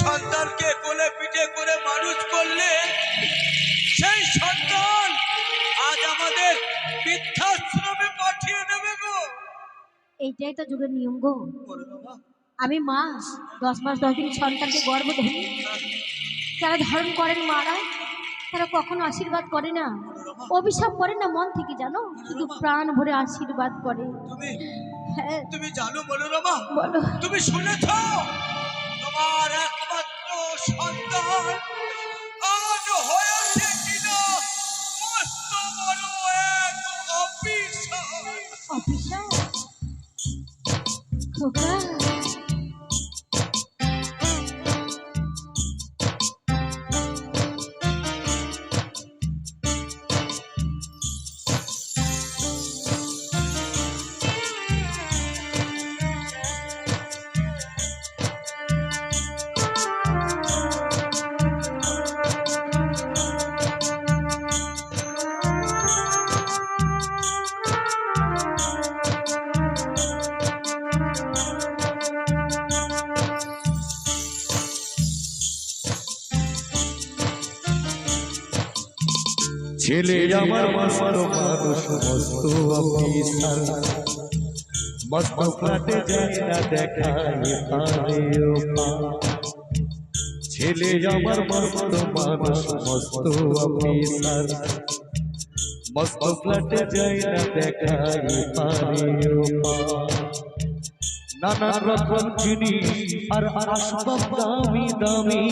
সন্তানকে কোলে পিঠে করে মানুষ করলে সেই সন্তান আজ আমাদের বৃদ্ধাশ্রমে পাঠিয়ে দেবে গো। এইটাই তো যুগের নিয়ম গো। আমি মা দশ মাস দশ দিন সন্তানকে গর্ভ ধরি যারা ধারণ করেন মারা তারা কখনো আশীর্বাদ করে না। অভিশাপ করে না মন থেকে জানো? শুধু প্রাণ ভরে আশীর্বাদ করে। তুমি হ্যাঁ। তুমি জানো মনোরমা বলো। তুমি শুনেছ? তোমার একমাত্র সন্তান আজ হয়েছে কিনা? মস্ত বড় এক অফিসার। অফিসার? খোকা। ছেলে আমার মস্ত মানুষ মস্ত অফিসার মস্ত ফ্ল্যাটে যায় না দেখায় পারে ও পা। ছেলে আমার মস্ত মানুষ মস্ত অফিসার মস্ত ফ্ল্যাটে যায় না দেখায় পারে ও পা। নানা রকম জিনিস আর আসবাব দামি দামি।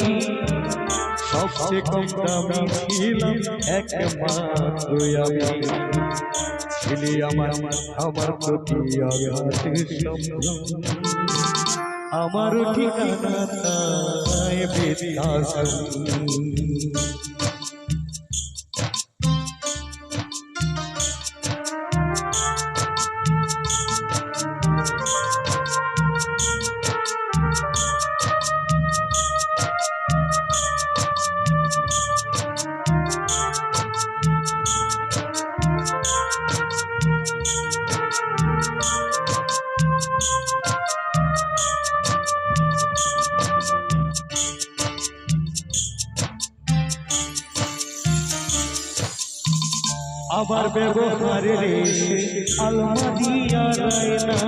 সবচেয়ে কম দামি ছিলাম একমাত্র আমি। ছিলি আমার আমার প্রতি আমার ঠিকানা তাই আবার ব্যবহারে রায়না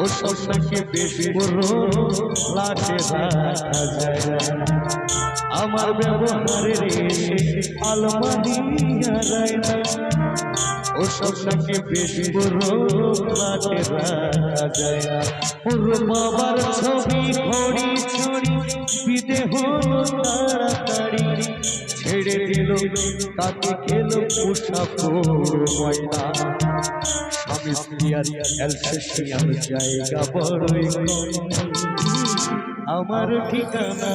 ও সবটাকে বেশ বড় লাটে যায়। আমার ব্যবহারে ও সবটাকে বেশ বড় লাটে যায়। ওর বাবার ছবি, ঘড়ি ছড়ি বিদে হলো তাড়াতাড়ি ছেড়ে দিল তাকে খেলো পোষা ময়না স্বামী স্ত্রী জায়গা বড়ই আমার ঠিকানা।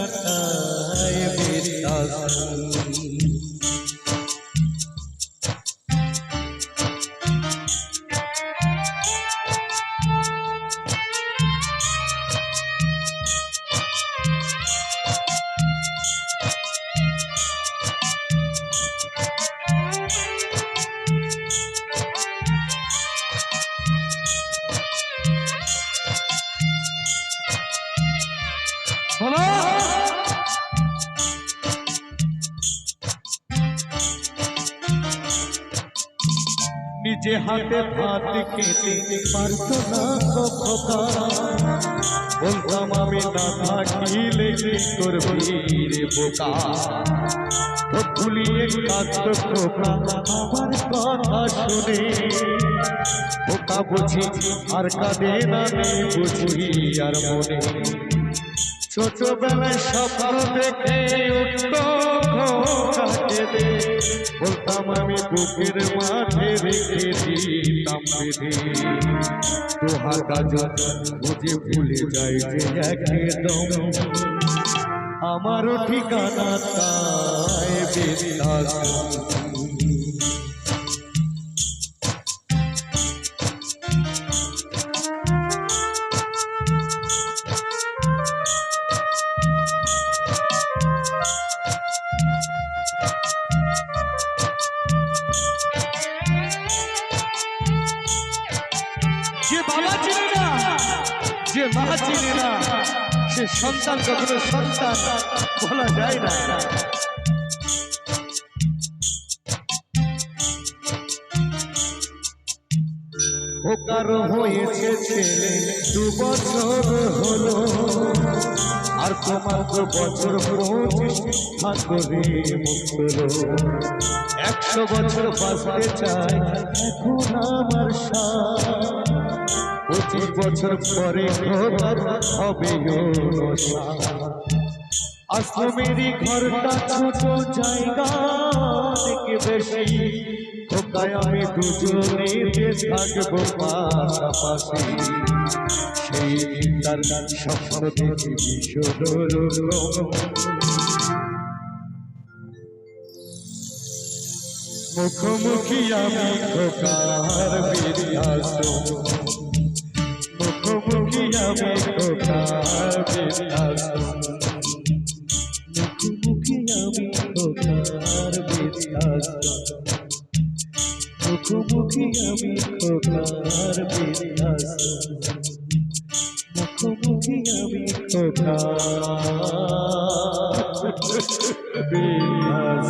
নিজে হাতে ভাত খেতে পারতো না খোকা বলতাম আমি না থাকিলে করবি রে বোকা? আমার কথা শুনে। বুঝি, আর বুঝি আর মনে। ছোটবেলায় স্বপ্ন দেখে বলতাম আমি বুকের মাঠে রেখে দিতাম তোহার গাজন বুঝে ভুলে যায় যে একদম। আমারও ঠিকানা তাই বৃদ্ধাশ্রম যে মা চিনে না, সে সন্তান কখনো সন্তান, বলা যায় না। ওকার হয়েছে ছেলে, দু বছর হলো। আর তোমার তো বছর ঠাকুরে মুক্তলো একশো বছর বাঁচতে চায় এখন আমার সাথ। পঁচিশ বছর পরে ঘর হবে আশ্রমেরই ঘরটা ছোট জায়গা থেকে বেশি কোথায় আমি দুজনে থাকব পাশাপাশি। সেই তার স্বপ্ন দেখি ভীষণ মুখোমুখি আমি খোকার বিরিয়াস মুখোমুখি আমি খোকার মুখোমুখি আমি খোকার মুখোমুখি আমি খোকার বিরিয়াস মুখোমুখি আমি খোকার বিরিয়াস